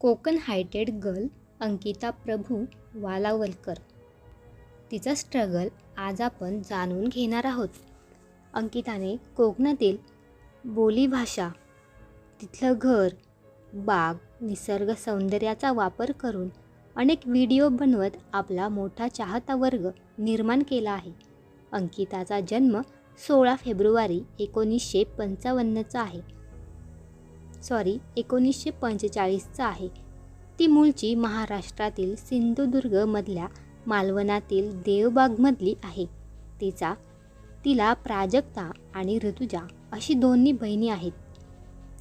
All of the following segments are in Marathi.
Konkan hearted girl Ankita Prabhu Walawalkar. तिचा स्ट्रगल आज आपण जाणून घेणार आहोत. अंकिताने कोकणातील बोलीभाषा तिथलं घर बाग निसर्ग सौंदर्याचा वापर करून अनेक व्हिडिओ बनवत आपला मोठा चाहता वर्ग निर्माण केला आहे. अंकिताचा जन्म सोळा फेब्रुवारी एकोणीसशे पंचावन्नचा आहे. सॉरी एकोणीसशे पंचेचाळीसचा आहे. ती मूळची महाराष्ट्रातील सिंधुदुर्गमधल्या मालवणातील देवबागमधली आहे. तिचा तिला प्राजक्ता आणि ऋतुजा अशी दोन्ही बहिणी आहेत.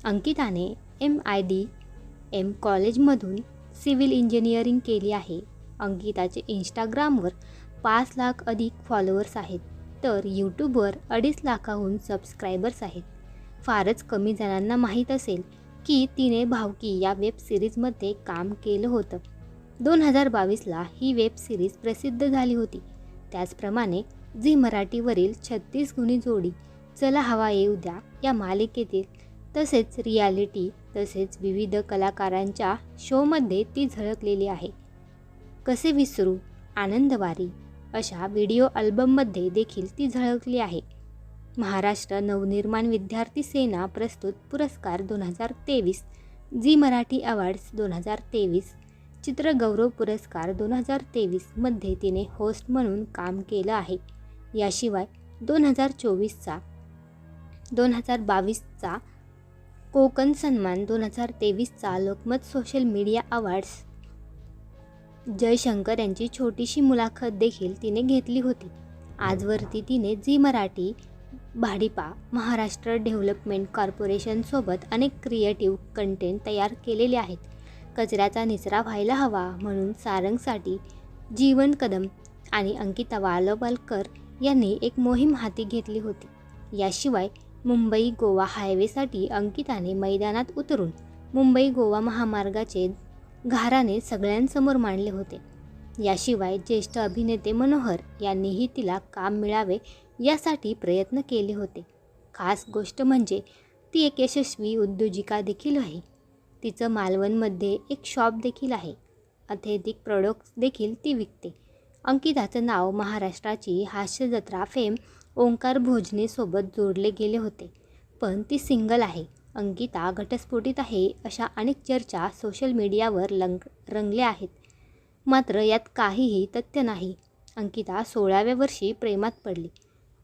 अंकिताने एम आय डी एम कॉलेजमधून सिव्हिल इंजिनिअरिंग केली आहे. अंकिताचे इंस्टाग्रामवर पाच लाख अधिक फॉलोअर्स आहेत. तर यूट्यूबवर अडीच लाखाहून सबस्क्रायबर्स आहेत. फारच कमी जणांना माहीत असेल की तिने भावकी या वेब सिरीजमध्ये काम केलं होतं. दोन हजार बावीसला ही वेब सिरीज प्रसिद्ध झाली होती. त्याचप्रमाणे झी मराठीवरील छत्तीस गुणी जोडी चला हवा येऊ द्या या मालिकेतील तसेच रियालिटी तसेच विविध कलाकारांच्या शोमध्ये ती झळकलेली आहे. कसे विसरू आनंदवारी? अशा व्हिडिओ अल्बममध्ये देखील ती झळकली आहे. महाराष्ट्र नवनिर्माण विद्यार्थी सेना प्रस्तुत पुरस्कार दोन हजार तेवीस झी मराठी अवॉर्ड्स दोन हजार तेवीस चित्रगौरव पुरस्कार दोन हजार तेवीसमध्ये तिने होस्ट म्हणून काम केलं आहे. याशिवाय दोन हजार चोवीसचा दोन हजार बावीसचा कोकण सन्मान दोन हजार तेवीसचा Lokmat social media awards Jaishankar यांची छोटीशी मुलाखत देखील तिने घेतली होती. आजवरती तिने झी मराठी भाडीपा महाराष्ट्र डेव्हलपमेंट कॉर्पोरेशनसोबत अनेक क्रिएटिव्ह कंटेंट तयार केलेले आहेत. कचऱ्याचा निचरा व्हायला हवा म्हणून सारंगसाठी जीवन कदम आणि अंकिता वालवलकर यांनी एक मोहीम हाती घेतली होती. याशिवाय मुंबई गोवा हायवेसाठी अंकिताने मैदानात उतरून मुंबई गोवा महामार्गाचे घाराने सगळ्यांसमोर मांडले होते. याशिवाय ज्येष्ठ अभिनेते मनोहर यांनीही तिला काम मिळावे यासाठी प्रयत्न केले होते. खास गोष्ट म्हणजे ती एक यशस्वी उद्योजिका देखील आहे. तिचं मालवणमध्ये एक शॉप देखील आहे. अथेटिक प्रोडक्ट्स देखील ती विकते. अंकिताचं नाव महाराष्ट्राची हास्य जत्रा फेम ओंकार भोजनेसोबत जोडले गेले होते. पण ती सिंगल आहे. अंकिता घटस्फोटीत आहे अशा अनेक चर्चा सोशल मीडियावर लंग रंगल्या आहेत. मात्र यात काहीही तथ्य नाही. अंकिता सोळाव्या वर्षी प्रेमात पडली.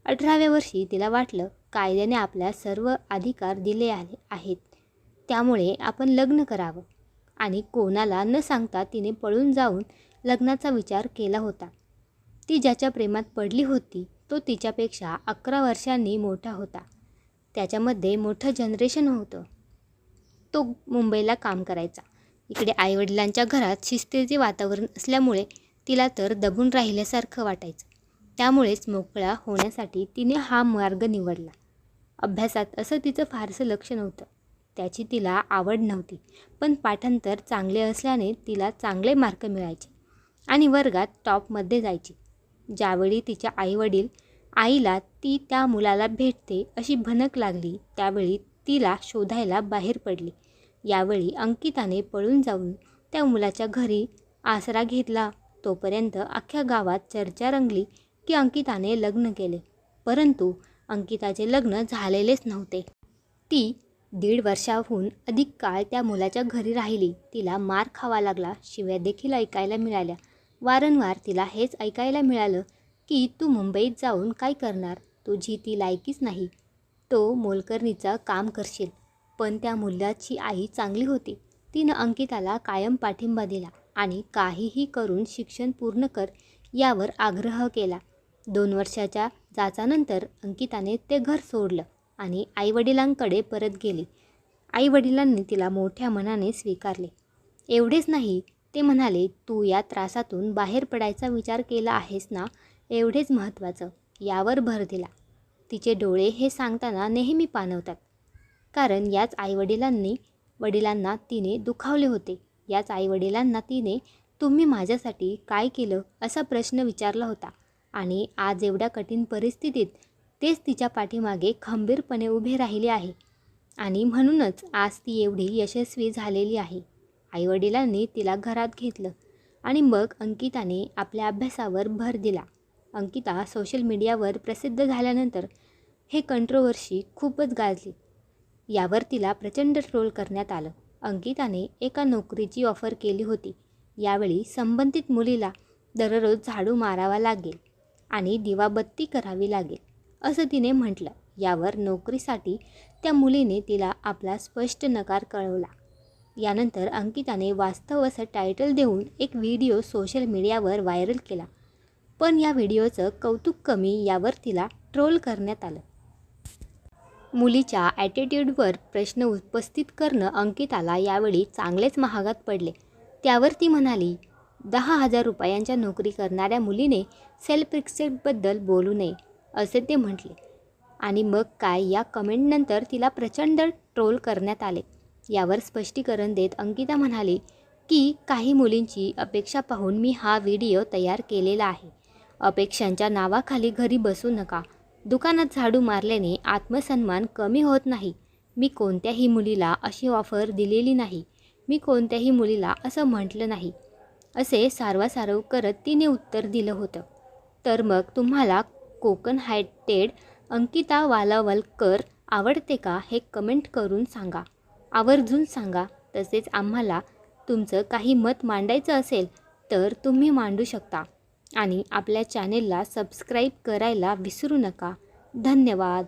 अठराव्या वर्षी तिला वाटलं कायद्याने आपल्या सर्व अधिकार दिले आले आहेत. त्यामुळे आपण लग्न करावं. आणि कोणाला न सांगता तिने पळून जाऊन लग्नाचा विचार केला होता. ती ज्याच्या प्रेमात पडली होती तो तिच्यापेक्षा अकरा वर्षांनी मोठा होता. त्याच्यामध्ये मोठं जनरेशन होतं. तो मुंबईला काम करायचा. इकडे आईवडिलांच्या घरात शिस्तीचे वातावरण असल्यामुळे तिला तर दबून राहिल्यासारखं वाटायचं. त्यामुळेच मोकळा होण्यासाठी तिने हा मार्ग निवडला. अभ्यासात असं तिचं फारसं लक्ष नव्हतं. त्याची तिला आवड नव्हती पण पाठांतर चांगले असल्याने तिला चांगले मार्क मिळायचे आणि वर्गात टॉपमध्ये जायची. ज्यावेळी तिच्या आईवडील आईला ती त्या मुलाला भेटते अशी भनक लागली त्यावेळी तिला शोधायला बाहेर पडली. यावेळी अंकिताने पळून जाऊन त्या मुलाच्या घरी आसरा घेतला. तोपर्यंत अख्ख्या गावात चर्चा रंगली की अंकिताने लग्न केले. परंतु अंकिताचे लग्न झालेलेच नव्हते. ती दीड वर्षाहून अधिक काळ त्या मुलाच्या घरी राहिली. तिला मार खावा लागला शिव्या देखील ऐकायला मिळाल्या. वारंवार तिला हेच ऐकायला मिळालं की तू मुंबईत जाऊन काय करणार? तुझी ती लायकीच नाही. तो मोलकरणीचं काम करशील. पण त्या मुलाची आई चांगली होती. तिनं अंकिताला कायम पाठिंबा दिला आणि काहीही करून शिक्षण पूर्ण कर यावर आग्रह केला. दोन वर्षाच्या जाचानंतर अंकिताने ते घर सोडलं आणि आईवडिलांकडे परत गेली. आईवडिलांनी तिला मोठ्या मनाने स्वीकारले. एवढेच नाही ते म्हणाले तू या त्रासातून बाहेर पडायचा विचार केला आहेस ना एवढेच महत्त्वाचं. यावर भर दिला. तिचे डोळे हे सांगताना नेहमी पाणवतात कारण याच आईवडिलांनी वडिलांना तिने दुखावले होते. याच आईवडिलांना तिने तुम्ही माझ्यासाठी काय केलं? असा प्रश्न विचारला होता. आणि आज एवढ्या कठीण परिस्थितीत तेच तिच्या पाठीमागे खंबीरपणे उभे राहिले आहे. आणि म्हणूनच आज ती एवढी यशस्वी झालेली आहे. आईवडिलांनी तिला घरात घेतलं आणि मग अंकिताने आपल्या अभ्यासावर भर दिला. अंकिता सोशल मीडियावर प्रसिद्ध झाल्यानंतर हे कंट्रोवर्शी खूपच गाजली. यावर तिला प्रचंड ट्रोल करण्यात आलं. अंकिताने एका नोकरीची ऑफर केली होती. यावेळी संबंधित मुलीला दररोज झाडू मारावा लागेल. आणि दिवाबत्ती करावी लागेल असं तिने म्हटलं. यावर नोकरीसाठी त्या मुलीने तिला आपला स्पष्ट नकार कळवला. यानंतर अंकिताने वास्तव असं टायटल देऊन एक व्हिडिओ सोशल मीडियावर व्हायरल केला. पण या व्हिडिओचं कौतुक कमी यावर तिला ट्रोल करण्यात आलं. मुलीच्या ॲटिट्यूडवर प्रश्न उपस्थित करणं अंकिताला यावेळी चांगलेच महागात पडले. त्यावर ती म्हणाली दहा हजार रुपयांच्या नोकरी करणाऱ्या मुलीने सेल्फ रिस्पेक्टबद्दल बोलू नये असे ते म्हटले. आणि मग काय या कमेंटनंतर तिला प्रचंड ट्रोल करण्यात आले. यावर स्पष्टीकरण देत अंकिता म्हणाली की काही मुलींची अपेक्षा पाहून मी हा व्हिडिओ तयार केलेला आहे. अपेक्षांच्या नावाखाली घरी बसू नका. दुकानात झाडू मारल्याने आत्मसन्मान कमी होत नाही. मी कोणत्याही मुलीला अशी ऑफर दिलेली नाही. मी कोणत्याही मुलीला असं म्हटलं नाही. असे सारवासारव करत तिने उत्तर दिलं होतं. तर मग तुम्हाला कोकण हायटेड अंकिता वालावलकर आवडते का हे कमेंट करून सांगा. आवर्जून सांगा. तसेच आम्हाला तुमचं काही मत मांडायचं असेल तर तुम्ही मांडू शकता. आणि आपल्या चॅनेलला सबस्क्राईब करायला विसरू नका. धन्यवाद.